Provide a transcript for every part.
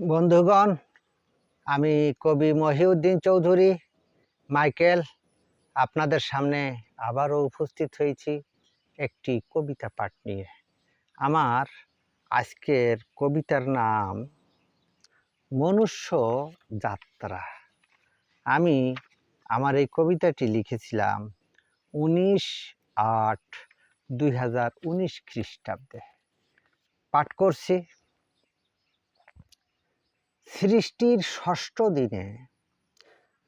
বন্ধুগণ, আমি কবি মহিউদ্দিন চৌধুরী, মাইকেল, আপনাদের সামনে আবারও উপস্থিত হয়েছি একটি কবিতা পাঠ নিয়ে। আমার আজকের কবিতার নাম মনুষ্য যাত্রা আমি আমার এই কবিতাটি লিখেছিলাম উনিশ আট দুই হাজার উনিশ খ্রিস্টাব্দে। পাঠ করছি। সৃষ্টির ষষ্ঠ দিনে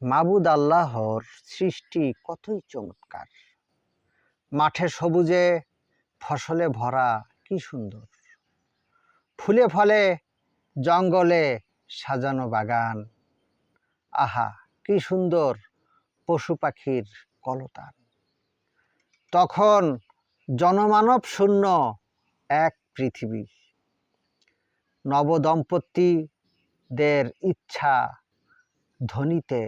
মাবুদ আল্লাহর সৃষ্টি কতই চমৎকার। মাঠে সবুজে ফসলে ভরা কি সুন্দর। ফুলে ফলে জঙ্গলে সাজানো বাগান। আহা, কি সুন্দর পশু পাখির কলতান। তখন জনমানব শূন্য এক পৃথিবী। নবদম্পতিদের ইচ্ছা ধ্বনিতে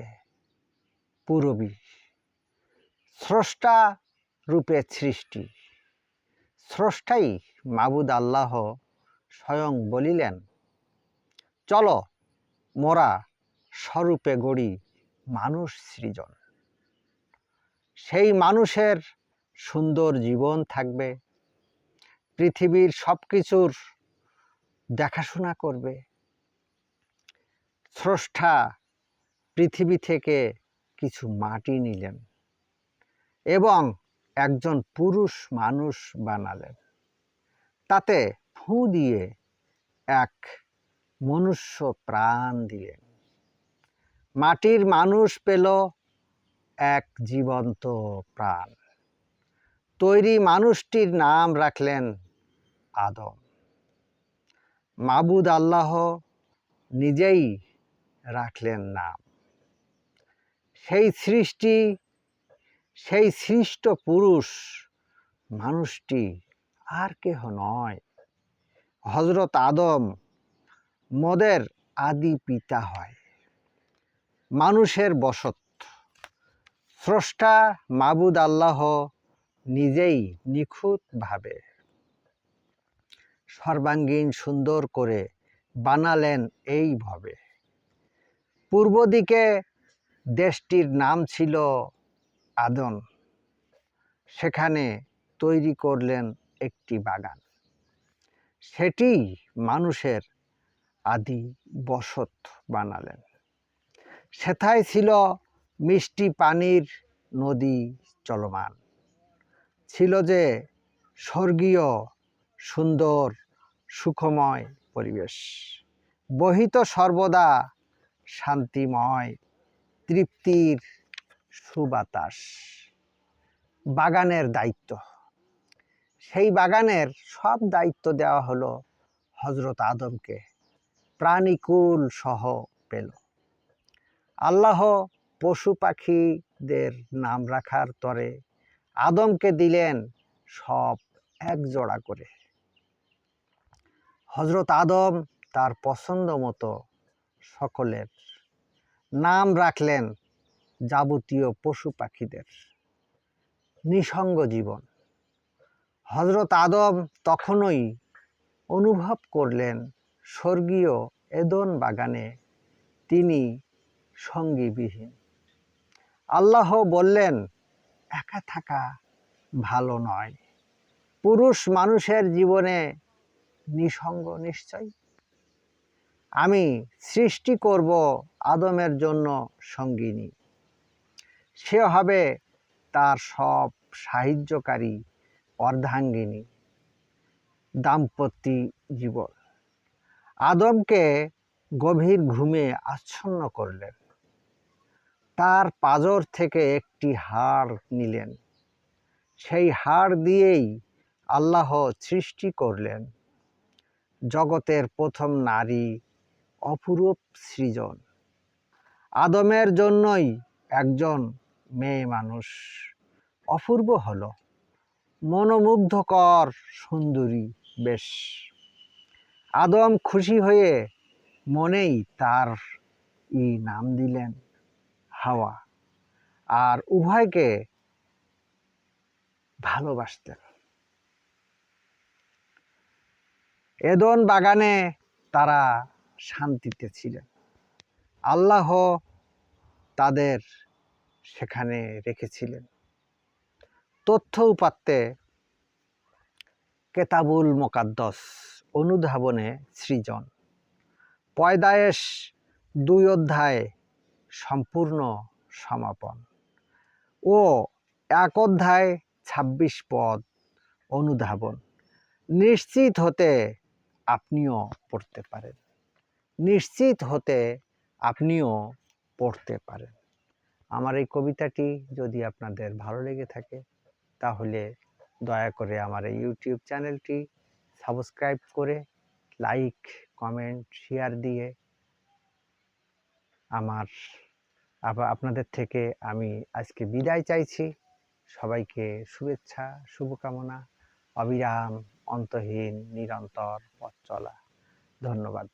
পূরবী। স্রষ্টা রূপে সৃষ্টি। স্রষ্টাই মাবুদ আল্লাহ স্বয়ং বলিলেন, চলো মোরা স্বরূপে গড়ি মানুষ সৃজন। সেই মানুষের সুন্দর জীবন থাকবে। পৃথিবীর সব কিছুর দেখাশোনা করবে। স্রষ্টা পৃথিবী থেকে কিছু মাটি নিলেন এবং একজন পুরুষ মানুষ বানালেন। তাতে ফু দিয়ে এক মনুষ্য প্রাণ দিলেন। মাটির মানুষ পেল এক জীবন্ত প্রাণ। তৈরি মানুষটির নাম রাখলেন আদম। মাবুদ আল্লাহ নিজেই রাখলেন নাম সেই সৃষ্টি, সেই সৃষ্ট পুরুষ, মানুষটি আর কেহ নয়। হজরত আদম মদের আদি পিতা হয়। মানুষের বসত। স্রষ্টা মাবুদ আল্লাহ নিজেই নিখুঁতভাবে সর্বাঙ্গীন সুন্দর করে বানালেন এইভাবে পূর্ব দিকে দেশটির নাম ছিল আদন। সেখানে তৈরি করলেন একটি বাগান। সেটি মানুষের আদি বসত বানালেন। সেথায় ছিল মিষ্টি পানির নদী চলমান। ছিল যে স্বর্গীয় সুন্দর সুখময় পরিবেশ। বহিত সর্বদা শান্তিময়, তৃপ্তির সুবাতাস। বাগানের দায়িত্ব। সেই বাগানের সব দায়িত্ব দেওয়া হলো হজরত আদমকে। প্রাণীকুল সহ পেল। আল্লাহ পশু পাখিদের নাম রাখার তরে আদমকে দিলেন সব এক জোড়া করে। হজরত আদম তার পছন্দ মতো সকলের। নাম রাখলেন যাবতীয় পশু পাখিদের। নিসঙ্গ জীবন। হজরত আদম তখনই অনুভব করলেন স্বর্গীয় এদন বাগানে তিনি সঙ্গীবিহীন। আল্লাহ বললেন, একা থাকা ভালো নয়। পুরুষ মানুষের জীবনে নিসঙ্গ নিশ্চয় আমি সৃষ্টি করব আদমের জন্য সঙ্গিনী। সে হবে তার সব সাহায্যকারী, অর্ধাঙ্গিনী, দাম্পত্য জীবন। আদমকে গভীর ঘুমে আচ্ছন্ন করলেন। তার পাজর থেকে একটি হাড় নিলেন। সেই হাড় দিয়েই আল্লাহ সৃষ্টি করলেন। জগতের প্রথম নারী অপরূপ সৃজন। আদমের জন্যই একজন মেয়ে মানুষ। অপূর্ব হল। মনোমুগ্ধকর সুন্দরী বেশ। আদম খুশি হয়ে মনেই তার ই নাম দিলেন হাওয়া। আর উভয়কে ভালোবাসতেন। এদন বাগানে তারা শান্তিতে ছিলেন। আল্লাহ তাদের সেখানে রেখেছিলেন। তথ্য উপাত্তে কেতাবুল মোকাদ্দস অনুধাবনে সৃজন। পয়দায়েশ দুই অধ্যায় সম্পূর্ণ সমাপন ও এক অধ্যায় ছাব্বিশ পদ অনুধাবন। নিশ্চিত হতে আপনিও পড়তে পারেন। নিশ্চিত হতে আপনিও পড়তে পারেন। আমার এই কবিতাটি যদি আপনাদের ভালো লেগে থাকে, তাহলে দয়া করে আমার এই ইউটিউব চ্যানেলটি সাবস্ক্রাইব করে লাইক, কমেন্ট, শেয়ার দিয়ে আমার আপনাদের থেকে আমি আজকে বিদায় চাইছি। সবাইকে শুভেচ্ছা, শুভকামনা, অবিরাম, অন্তহীন, নিরন্তর পথ চলা। ধন্যবাদ।